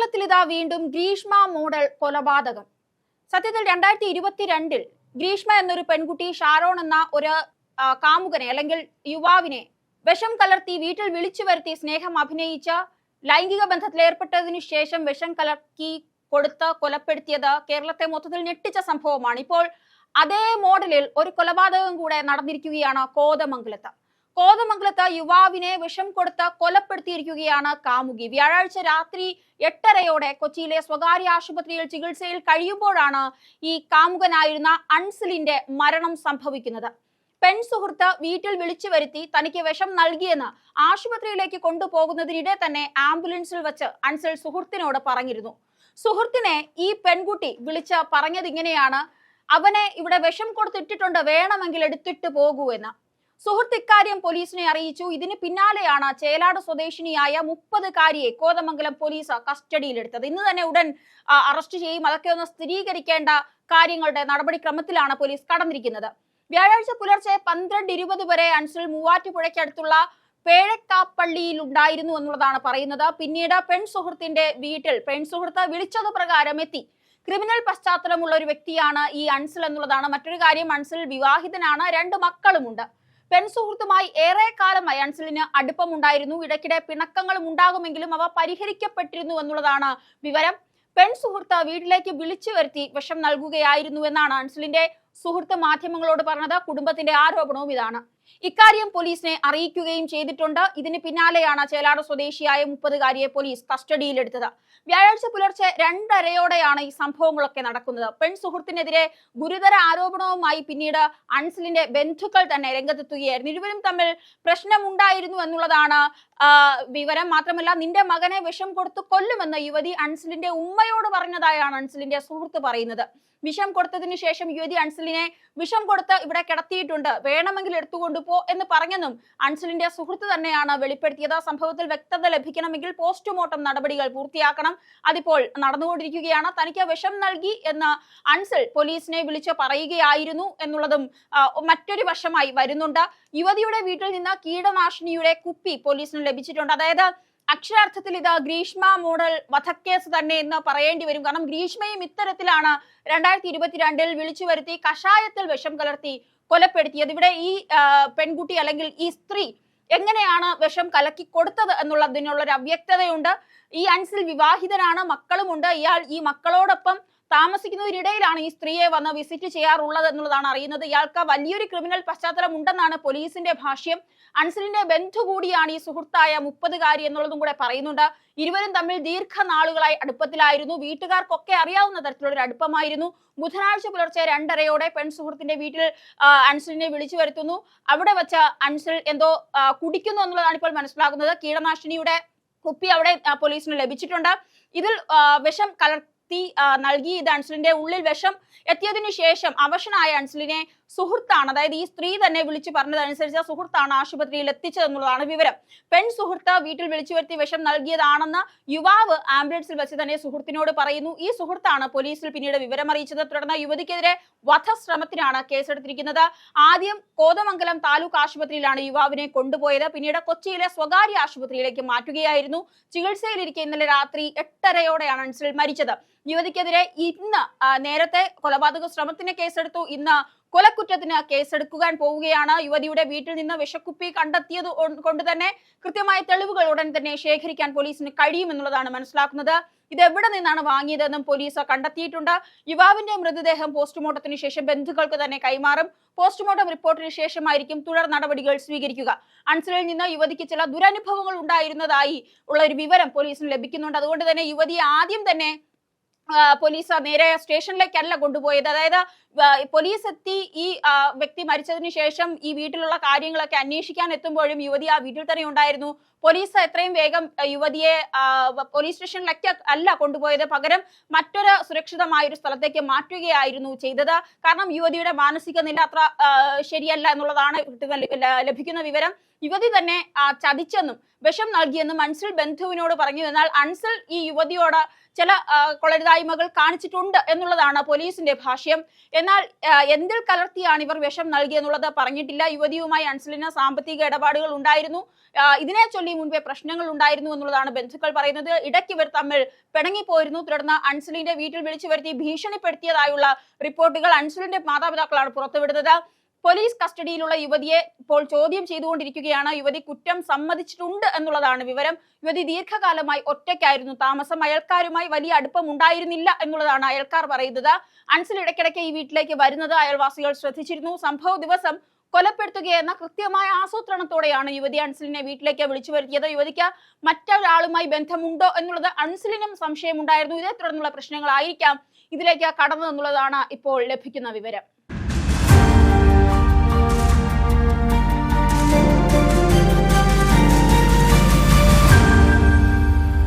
കേരളത്തിൽ ഇതാ വീണ്ടും ഗ്രീഷ്മ മോഡൽ കൊലപാതകം. സത്യത്തിൽ രണ്ടായിരത്തി ഇരുപത്തിരണ്ടിൽ ഗ്രീഷ്മ എന്നൊരു പെൺകുട്ടി ഷാരോൺ എന്ന ഒരു കാമുകനെ അല്ലെങ്കിൽ യുവാവിനെ വിഷം കലർത്തി വീട്ടിൽ വിളിച്ചു വരുത്തി സ്നേഹം അഭിനയിച്ച ലൈംഗിക ബന്ധത്തിൽ ഏർപ്പെട്ടതിനു ശേഷം വിഷം കലർത്തി കൊടുത്ത് കൊലപ്പെടുത്തിയത് കേരളത്തെ മൊത്തത്തിൽ ഞെട്ടിച്ച സംഭവമാണ്. ഇപ്പോൾ അതേ മോഡലിൽ ഒരു കൊലപാതകം കൂടെ നടന്നിരിക്കുകയാണ് കോതമംഗലത്ത്. കോതമംഗലത്ത് യുവാവിനെ വിഷം കൊടുത്ത് കൊലപ്പെടുത്തിയിരിക്കുകയാണ് കാമുകി. വ്യാഴാഴ്ച രാത്രി എട്ടരയോടെ കൊച്ചിയിലെ സ്വകാര്യ ആശുപത്രിയിൽ ചികിത്സയിൽ കഴിയുമ്പോഴാണ് ഈ കാമുകനായിരുന്ന അൺസിലിന്റെ മരണം സംഭവിക്കുന്നത്. പെൺ സുഹൃത്ത് വീട്ടിൽ വിളിച്ചു വരുത്തി തനിക്ക് വിഷം നൽകിയെന്ന് ആശുപത്രിയിലേക്ക് കൊണ്ടുപോകുന്നതിനിടെ തന്നെ ആംബുലൻസിൽ വെച്ച് അൻസിൽ സുഹൃത്തിനോട് പറഞ്ഞിരുന്നു. സുഹൃത്തിനെ ഈ പെൺകുട്ടി വിളിച്ച് പറഞ്ഞത് ഇങ്ങനെയാണ് അവനെ ഇവിടെ വിഷം കൊടുത്തിട്ടിട്ടുണ്ട് വേണമെങ്കിൽ എടുത്തിട്ട് പോകൂ എന്ന്. സുഹൃത്ത് ഇക്കാര്യം പോലീസിനെ അറിയിച്ചു. ഇതിന് പിന്നാലെയാണ് ചേലാട് സ്വദേശിനിയായ മുപ്പതുകാരിയെ കോതമംഗലം പോലീസ് കസ്റ്റഡിയിലെടുത്തത്. ഇന്ന് തന്നെ ഉടൻ അറസ്റ്റ് ചെയ്യും. അതൊക്കെ ഒന്ന് സ്ഥിരീകരിക്കേണ്ട കാര്യങ്ങളുടെ നടപടിക്രമത്തിലാണ് പോലീസ് കടന്നിരിക്കുന്നത്. വ്യാഴാഴ്ച പുലർച്ചെ പന്ത്രണ്ട് ഇരുപത് വരെ അൻസിൽ മൂവാറ്റുപുഴയ്ക്കടുത്തുള്ള പേഴക്കാപ്പള്ളിയിൽ ഉണ്ടായിരുന്നു എന്നുള്ളതാണ് പറയുന്നത്. പിന്നീട് പെൺ സുഹൃത്തിന്റെ വീട്ടിൽ പെൺ സുഹൃത്ത് വിളിച്ചത് പ്രകാരം എത്തി. ക്രിമിനൽ പശ്ചാത്തലമുള്ള ഒരു വ്യക്തിയാണ് ഈ അൻസിൽ എന്നുള്ളതാണ്. മറ്റൊരു കാര്യം അൻസിൽ വിവാഹിതനാണ്. രണ്ട് മക്കളുമുണ്ട്. പെൺ സുഹൃത്തുമായി ഏറെ കാലം അയാൻസിലിന് അടുപ്പമുണ്ടായിരുന്നു. ഇടയ്ക്കിടെ പിണക്കങ്ങളും ഉണ്ടാകുമെങ്കിലും അവ പരിഹരിക്കപ്പെട്ടിരുന്നു എന്നുള്ളതാണ് വിവരം. പെൺ സുഹൃത്ത് വീട്ടിലേക്ക് വിളിച്ചു വരുത്തി വിഷം നൽകുകയായിരുന്നു എന്നാണ് അൻസിലിന്റെ സുഹൃത്ത് മാധ്യമങ്ങളോട് പറഞ്ഞത് കുടുംബത്തിന്റെ ആരോപണവും ഇതാണ്. ഇക്കാര്യം പോലീസിനെ അറിയിക്കുകയും ചെയ്തിട്ടുണ്ട്. ഇതിന് പിന്നാലെയാണ് ചേലാട് സ്വദേശിയായ മുപ്പതുകാരിയെ പോലീസ് കസ്റ്റഡിയിലെടുത്തത്. വ്യാഴാഴ്ച പുലർച്ചെ രണ്ടരയോടെയാണ് ഈ സംഭവങ്ങളൊക്കെ നടക്കുന്നത്. പെൺ സുഹൃത്തിനെതിരെ ഗുരുതര ആരോപണവുമായി പിന്നീട് അൻസിലിന്റെ ബന്ധുക്കൾ തന്നെ രംഗത്തെത്തുകയായിരുന്നു. ഇരുവരും തമ്മിൽ പ്രശ്നമുണ്ടായിരുന്നു എന്നുള്ളതാണ് വിവരം. മാത്രമല്ല നിന്റെ മകനെ വിഷം കൊടുത്തു കൊല്ലുമെന്ന് യുവതി അൻസിലിന്റെ ഉമ്മയോട് പറഞ്ഞതായാണ് അൻസിലിന്റെ സുഹൃത്ത് പറയുന്നത്. വിഷം കൊടുത്തതിനു ശേഷം യുവതി അൻസിലിനെ വിഷം കൊടുത്ത് ഇവിടെ കിടത്തിയിട്ടുണ്ട്. വേണമെങ്കിൽ എടുത്തുകൊണ്ടുപോ എന്ന് പറഞ്ഞെന്നും അൻസലിന്റെ സുഹൃത്ത് തന്നെയാണ് വെളിപ്പെടുത്തിയത്. സംഭവത്തിൽ വ്യക്തത ലഭിക്കണമെങ്കിൽ പോസ്റ്റ്മോർട്ടം നടപടികൾ പൂർത്തിയാക്കണം. അതിപ്പോൾ നടന്നുകൊണ്ടിരിക്കുകയാണ്. തനിക്ക് വിഷം നൽകി എന്ന് അൻസൽ പോലീസിനെ വിളിച്ച് പറയുകയായിരുന്നു എന്നുള്ളതും മറ്റൊരു വശമായി വരുന്നുണ്ട്. യുവതിയുടെ വീട്ടിൽ നിന്ന് കീടനാശിനിയുടെ കുപ്പി പോലീസിന് ലഭിച്ചിട്ടുണ്ട്. അതായത് അക്ഷരാർത്ഥത്തിൽ ഇത് ഗ്രീഷ്മ മോഡൽ വധക്കേസ് തന്നെ എന്ന് പറയേണ്ടി വരും. കാരണം ഗ്രീഷ്മയും ഇത്തരത്തിലാണ് രണ്ടായിരത്തി ഇരുപത്തിരണ്ടിൽ വിളിച്ചു വരുത്തി കഷായത്തിൽ വിഷം കലർത്തി കൊലപ്പെടുത്തിയത് ഇവിടെ ഈ പെൺകുട്ടി അല്ലെങ്കിൽ ഈ സ്ത്രീ എങ്ങനെയാണ് വിഷം കലക്കി കൊടുത്തത് എന്നുള്ളതിനുള്ള ഒരു അവ്യക്തതയുണ്ട്. ഈ അൻസിൽ വിവാഹിതനാണ് മക്കളുമുണ്ട്. ഇയാൾ ഈ മക്കളോടൊപ്പം താമസിക്കുന്നതിനിടയിലാണ് ഈ സ്ത്രീയെ വന്ന് വിസിറ്റ് ചെയ്യാറുള്ളത് എന്നുള്ളതാണ് അറിയുന്നത്. ഇയാൾക്ക് വലിയൊരു ക്രിമിനൽ പശ്ചാത്തലം ഉണ്ടെന്നാണ് പോലീസിന്റെ ഭാഷ്യം. അൻസലിന്റെ ബന്ധു കൂടിയാണ് ഈ സുഹൃത്തായ മുപ്പതുകാരി എന്നുള്ളതും കൂടെ പറയുന്നുണ്ട്. ഇരുവരും തമ്മിൽ ദീർഘനാളുകളായി അടുപ്പത്തിലായിരുന്നു. വീട്ടുകാർക്കൊക്കെ അറിയാവുന്ന തരത്തിലുള്ള അടുപ്പമായിരുന്നു. ബുധനാഴ്ച പുലർച്ചെ രണ്ടരയോടെ പെൺ സുഹൃത്തിന്റെ വീട്ടിൽ അൻസലിനെ വിളിച്ചു വരുത്തുന്നു. അവിടെ വെച്ച അൻസിൽ എന്തോ കുടിക്കുന്നു എന്നുള്ളതാണ് ഇപ്പോൾ മനസ്സിലാകുന്നത്. കീടനാശിനിയുടെ കുപ്പി അവിടെ പോലീസിന് ലഭിച്ചിട്ടുണ്ട്. ഇതിൽ വിഷം കലർത്തി ആ, നൽകി ഇത് അൻസിലിന്റെ ഉള്ളിൽ വിഷം എത്തിയതിനു ശേഷം അവശനായ അൻസിലിനെ സുഹൃത്താണ്. അതായത് ഈ സ്ത്രീ തന്നെ വിളിച്ചു പറഞ്ഞതനുസരിച്ച് സുഹൃത്താണ് ആശുപത്രിയിൽ എത്തിച്ചതെന്നുള്ളതാണ് വിവരം. പെൺ സുഹൃത്ത് വീട്ടിൽ വിളിച്ചു വരുത്തി വിഷം നൽകിയതാണെന്ന് യുവാവ് ആംബുലൻസിൽ വെച്ച് തന്നെ സുഹൃത്തിനോട് പറയുന്നു. ഈ സുഹൃത്താണ് പോലീസിൽ പിന്നീട് വിവരം അറിയിച്ചത് തുടർന്ന് യുവതിക്കെതിരെ വധശ്രമത്തിനാണ് കേസെടുത്തിരിക്കുന്നത്. ആദ്യം കോതമംഗലം താലൂക്ക് ആശുപത്രിയിലാണ് യുവാവിനെ കൊണ്ടുപോയത്. പിന്നീട് കൊച്ചിയിലെ സ്വകാര്യ ആശുപത്രിയിലേക്ക് മാറ്റുകയായിരുന്നു. ചികിത്സയിലിരിക്കെ ഇന്നലെ രാത്രി എട്ടരയോടെയാണ് അൻസിൽ മരിച്ചത്. യുവതിക്കെതിരെ ഇന്ന് നേരത്തെ കൊലപാതക ശ്രമത്തിന് കേസെടുത്തു. ഇന്ന് കൊലക്കുറ്റത്തിന് കേസെടുക്കുവാൻ പോവുകയാണ്. യുവതിയുടെ വീട്ടിൽ നിന്ന് വിഷക്കുപ്പി കണ്ടെത്തിയത് കൊണ്ട് തന്നെ കൃത്യമായ തെളിവുകൾ ഉടൻ തന്നെ ശേഖരിക്കാൻ പോലീസിന് കഴിയുമെന്നുള്ളതാണ് മനസ്സിലാക്കുന്നത്. ഇത് എവിടെ നിന്നാണ് വാങ്ങിയതെന്നും പോലീസ് കണ്ടെത്തിയിട്ടുണ്ട്. യുവാവിന്റെ മൃതദേഹം പോസ്റ്റ്മോർട്ടത്തിന് ശേഷം ബന്ധുക്കൾക്ക് തന്നെ കൈമാറും. പോസ്റ്റ്മോർട്ടം റിപ്പോർട്ടിന് ശേഷമായിരിക്കും തുടർ നടപടികൾ സ്വീകരിക്കുക. അൻസലിൽ നിന്ന് യുവതിക്ക് ചില ദുരനുഭവങ്ങൾ ഉണ്ടായിരുന്നതായി ഉള്ള ഒരു വിവരം പോലീസിന് ലഭിക്കുന്നുണ്ട്. അതുകൊണ്ട് തന്നെ യുവതിയെ ആദ്യം തന്നെ പോലീസ് നേരെ സ്റ്റേഷനിലേക്കല്ല കൊണ്ടുപോയത്. അതായത് പോലീസ് എത്തി ഈ വ്യക്തി മരിച്ചതിന് ശേഷം ഈ വീട്ടിലുള്ള കാര്യങ്ങളൊക്കെ അന്വേഷിക്കാൻ എത്തുമ്പോഴും യുവതി ആ വീട്ടിൽ തന്നെ ഉണ്ടായിരുന്നു. പോലീസ് എത്രയും വേഗം യുവതിയെ പോലീസ് സ്റ്റേഷനിലേക്ക് അല്ല കൊണ്ടുപോയത്. പകരം മറ്റൊരു സുരക്ഷിതമായ ഒരു സ്ഥലത്തേക്ക് മാറ്റുകയായിരുന്നു ചെയ്തത്. കാരണം യുവതിയുടെ മാനസിക നില അത്ര ശരിയല്ല എന്നുള്ളതാണ് ലഭിക്കുന്ന വിവരം. യുവതി തന്നെ ചതിച്ചെന്നും വിഷം നൽകിയെന്നും അൻസിൽ ബന്ധുവിനോട് പറഞ്ഞു. എന്നാൽ അൻസിൽ ഈ യുവതിയോട് ചില കൊളരുതായ്മകൾ കാണിച്ചിട്ടുണ്ട് എന്നുള്ളതാണ് പോലീസിന്റെ ഭാഷ്യം. എന്നാൽ എന്തിൽ കലർത്തിയാണ് ഇവർ വിഷം നൽകിയെന്നുള്ളത് പറഞ്ഞിട്ടില്ല. യുവതിയുമായി അൻസലിന് സാമ്പത്തിക ഇടപാടുകൾ ഉണ്ടായിരുന്നു. ഇതിനെ ചൊല്ലി മുൻപേ പ്രശ്നങ്ങൾ ഉണ്ടായിരുന്നു എന്നുള്ളതാണ് ബന്ധുക്കൾ പറയുന്നത്. ഇടയ്ക്ക് ഇവർ തമ്മിൽ പിണങ്ങിപ്പോയിരുന്നു. തുടർന്ന് അൻസലിന്റെ വീട്ടിൽ വിളിച്ചു വരുത്തി ഭീഷണിപ്പെടുത്തിയതായുള്ള റിപ്പോർട്ടുകൾ അൻസലിന്റെ മാതാപിതാക്കളാണ് പുറത്തുവിടുന്നത്. പോലീസ് കസ്റ്റഡിയിലുള്ള യുവതിയെ ഇപ്പോൾ ചോദ്യം ചെയ്തുകൊണ്ടിരിക്കുകയാണ്. യുവതി കുറ്റം സമ്മതിച്ചിട്ടുണ്ട് എന്നുള്ളതാണ് വിവരം. യുവതി ദീർഘകാലമായി ഒറ്റയ്ക്കായിരുന്നു താമസം. അയൽക്കാരുമായി വലിയ അടുപ്പം ഉണ്ടായിരുന്നില്ല എന്നുള്ളതാണ് അയൽക്കാർ പറയുന്നത്. അൻസിൽ ഇടയ്ക്കിടയ്ക്ക് ഈ വീട്ടിലേക്ക് വരുന്നത് അയൽവാസികൾ ശ്രദ്ധിച്ചിരുന്നു. സംഭവ ദിവസം കൊലപ്പെടുത്തുകയെന്ന കൃത്യമായ ആസൂത്രണത്തോടെയാണ് യുവതി അൻസലിനെ വീട്ടിലേക്ക് വിളിച്ചു വരുത്തിയത്. യുവതിക്ക് മറ്റൊരാളുമായി ബന്ധമുണ്ടോ എന്നുള്ളത് അൻസലിനും സംശയമുണ്ടായിരുന്നു. ഇതേ തുടർന്നുള്ള പ്രശ്നങ്ങളായിരിക്കാം ഇതിലേക്ക് കടന്നു എന്നുള്ളതാണ് ഇപ്പോൾ ലഭിക്കുന്ന വിവരം.